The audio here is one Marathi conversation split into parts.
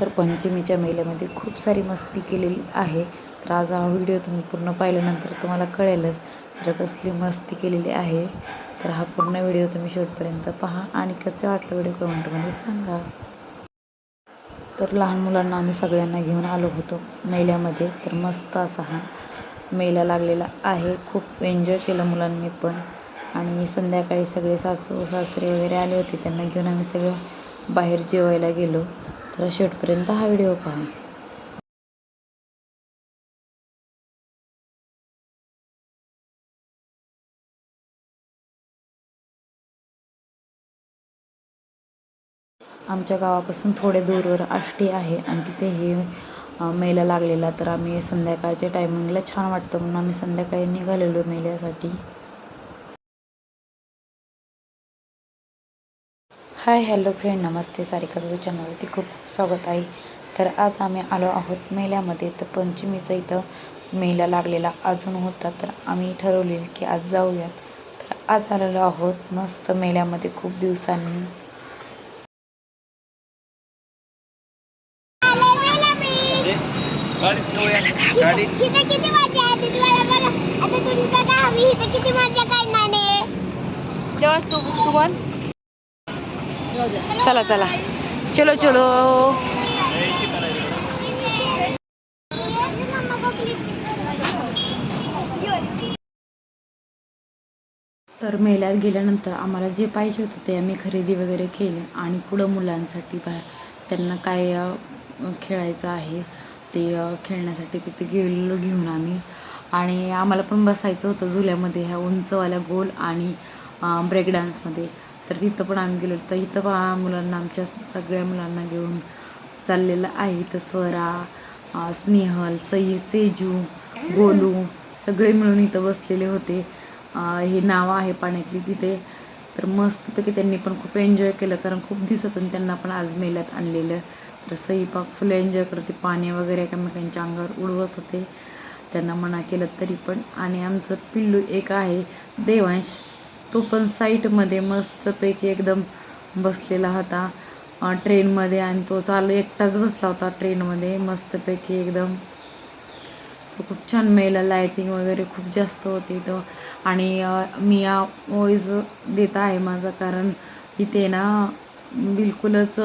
तर पंचमीच्या मेल्यामध्ये खूप सारी मस्ती केलेली आहे. तर आज हा व्हिडिओ तुम्ही पूर्ण पाहिल्यानंतर तुम्हाला कळेलच तर कसली मस्ती केलेली आहे. तर हा पूर्ण व्हिडिओ तुम्ही शेवटपर्यंत पहा आणि कसे वाटलं व्हिडिओ कमेंटमध्ये सांगा. तर लहान मुलांना आम्ही सगळ्यांना घेऊन आलो होतो मेल्यामध्ये. तर मस्त असा हा मेला लागलेला आहे. खूप एन्जॉय केलं मुलांनी पण. आणि संध्याकाळी सगळे सासू सासरे वगैरे आले होते त्यांना घेऊन आम्ही सगळं बाहेर जेवायला गेलो. तर शेवटपर्यंत हा व्हिडिओ पहा. आमच्या गावापासून थोडे दूरवर आष्टी आहे आणि तिथे हे मेला लागलेला. तर आम्ही संध्याकाळच्या टायमिंगला छान वाटतं म्हणून आम्ही संध्याकाळी निघालेलो मेल्यासाठी. Hi hello friend namaste. Sarika तुझ्या चॅनलवरती खूप स्वागत आहे. तर आज आम्ही आलो आहोत मेल्यामध्ये. तर पंचमीचा इथं मेला लागलेला अजून होता. तर आम्ही ठरवलेलं की आज जाऊयात. तर आज आलेलो आहोत मस्त मेल्यामध्ये खूप दिवसांनी. तू तू चला चला. चलो चलो. तर मेल्यात गेल्यानंतर आम्हाला जे पाहिजे होतं ते आम्ही खरेदी वगैरे केली आणि पुढं मुलांसाठी काय त्यांना काय खेळायचं आहे ते खेळण्यासाठी तिथे गेलेलो घेऊन आम्ही. आणि आम्हाला पण बसायचं होतं झुल्यामध्ये ह्या उंचवाल्या गोल आणि ब्रेक डान्समध्ये तर तिथं पण आम्ही गेलो तर इथं पहा मुलांना आमच्या सगळ्या मुलांना घेऊन चाललेलं आहे इथं स्वरा स्नेहल सई सेजू गोलू सगळे मिळून इथं बसलेले होते. हे नाव आहे पाण्यातली तिथे. तर मस्तपैकी त्यांनी पण खूप एन्जॉय केलं कारण खूप दिवसातून त्यांना पण आज मेल्यात आणलेलं. तर सई पाक एन्जॉय करते. पाणी वगैरे एकमेकांच्या अंगावर उडवत होते. त्यांना मना केलं तरी पण. आणि आमचं पिल्लू एक आहे देवांश. तो पण साईटमध्ये मस्तपैकी एकदम बसलेला होता. ट्रेनमध्ये आणि तो चालू एकटाच बसला होता ट्रेनमध्ये मस्तपैकी एकदम. तो खूप छान मेला लायटिंग वगैरे खूप जास्त होती तो आणि मी या वॉईस देत आहे माझा कारण इथे ना बिलकुलच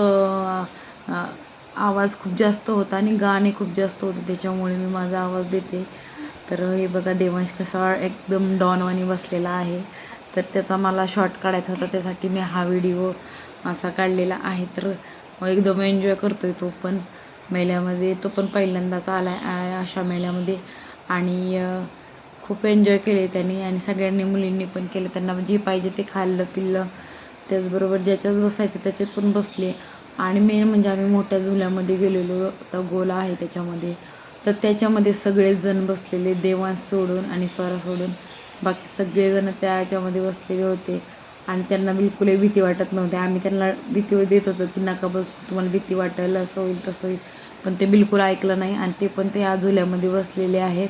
आवाज खूप जास्त होता आणि गाणे खूप जास्त होते. त्याच्यामुळे मी माझा आवाज देते. तर हे बघा देवांश कसा एकदम डॉनवानी बसलेला आहे. तर त्याचा मला शॉर्ट काढायचा होता. त्यासाठी मी हा व्हिडिओ असा काढलेला आहे. तर एकदम एन्जॉय करतो आहे तो पण. मेल्यामध्ये तो पण पहिल्यांदाच आला आहे अशा मेल्यामध्ये. आणि खूप एन्जॉय केले त्यांनी. आणि सगळ्यांनी मुलींनी पण केलं. त्यांना जे पाहिजे ते खाल्लं पिल्लं. त्याचबरोबर ज्याच्यात बसायचं त्याच्यात पण बसले. आणि मेन म्हणजे आम्ही मोठ्या झुल्यामध्ये गेलेलो. तर गोला आहे त्याच्यामध्ये. तर त्याच्यामध्ये सगळेच जण बसलेले. देवांश सोडून आणि स्वरा सोडून. बाकी सगळेजण याच्यामध्ये बसलेले होते. आणि त्यांना बिलकुलही भीती वाटत नव्हती. आम्ही त्यांना भीती देत होतो की नका बस तुम्हाला भीती वाटेल असं होईल तसं होईल. पण ते बिलकुल ऐकलं नाही आणि ते पण ते या झुल्यामध्ये बसलेले आहेत.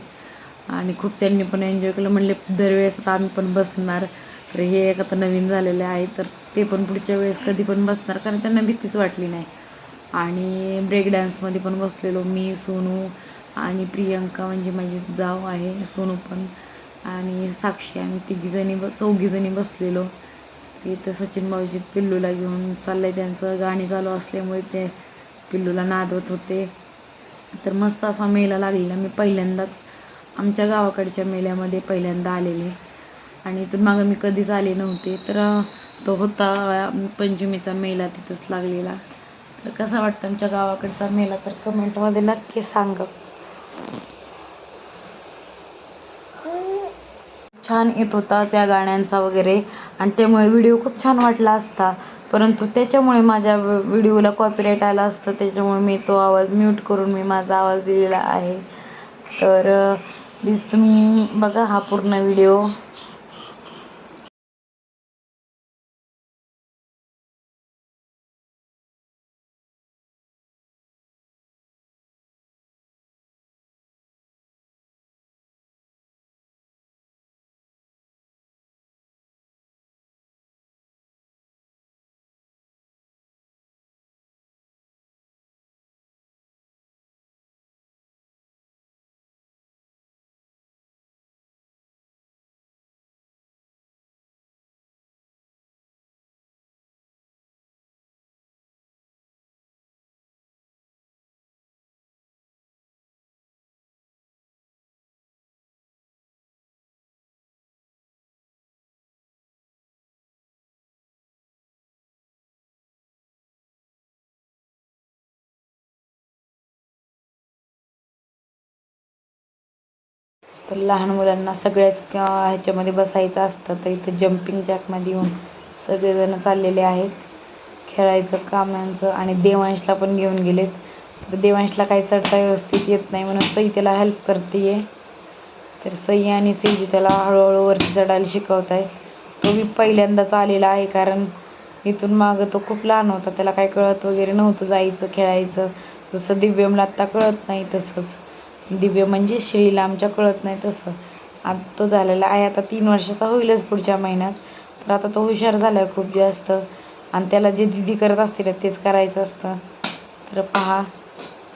आणि खूप त्यांनी पण एन्जॉय केलं. म्हणले दरवेळेस आता आम्ही पण बसणार. तर हे एक आता नवीन झालेले आहे. तर ते पण पुढच्या वेळेस कधी पण बसणार कारण त्यांना भीतीच वाटली नाही. आणि ब्रेक डान्समध्ये पण बसलेलो मी सोनू आणि प्रियंका म्हणजे माझी जाव आहे सोनू पण. आणि साक्षी आम्ही तिघीजणी ब चौघीजणी बसलेलो. इथं सचिन भाऊजी पिल्लूला घेऊन चाललं आहे त्यांचं. गाणी चालू असल्यामुळे ते पिल्लूला नादवत होते. तर मस्त असा मेला लागलेला. मी पहिल्यांदाच आमच्या गावाकडच्या मेल्यामध्ये पहिल्यांदा आलेले. आणि इथून मागं मी कधीच आले नव्हते. तर तो होता पंचमीचा मेला तिथंच लागलेला. तर कसा वाटतं आमच्या गावाकडचा मेला? तर कमेंटमध्ये नक्की सांगा. छान येत होता त्या गाण्यांचा वगैरे. आणि त्यामुळे व्हिडिओ खूप छान वाटला असता. परंतु त्याच्यामुळे माझ्या व्हिडिओला कॉपीराईट आला असतं. त्याच्यामुळे मी तो आवाज म्यूट करून मी माझा आवाज दिलेला आहे. तर प्लीज तुम्ही बघा हा पूर्ण व्हिडिओ तर लहान मुलांना सगळ्याच ह्याच्यामध्ये बसायचं असतं. तर इथं जम्पिंग जॅकमध्ये येऊन सगळेजण चाललेले आहेत. खेळायचं कामांचं आणि देवांशला पण घेऊन गेलेत. तर देवांशला काही चढता व्यवस्थित येत नाही म्हणून सई त्याला हेल्प करते आहे तर सई आणि सईजी त्याला हळूहळू वरती चढायला शिकवत आहेत तो बी पहिल्यांदाच आलेला आहे कारण इथून मागं तो खूप लहान होता. त्याला काही कळत वगैरे नव्हतं जायचं खेळायचं. जसं दिव्यमला आत्ता कळत नाही तसंच. दिव्य म्हणजे श्रीला आमच्या कळत नाही तसं. आता तो झालेला आहे आता तीन वर्षाचा होईलच पुढच्या महिन्यात. तर आता तो हुशार झाला आहे खूप जास्त. आणि त्याला जे दिदी करत असतील तेच करायचं असतं. तर पहा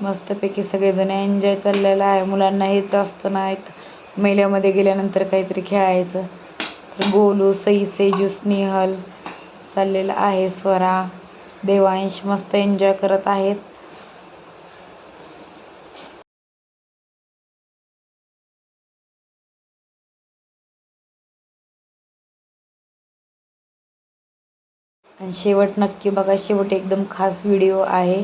मस्तपैकी सगळेजण एन्जॉय चाललेला आहे. मुलांना हेच असतं ना एक मेल्यामध्ये गेल्यानंतर काहीतरी खेळायचं. तर गोलू सई सेजू स्नेहल चाललेलं आहे स्वरा देवांश मस्त एन्जॉय करत आहेत. आणि शेवट नक्की बघा शेवट एकदम खास व्हिडिओ आहे.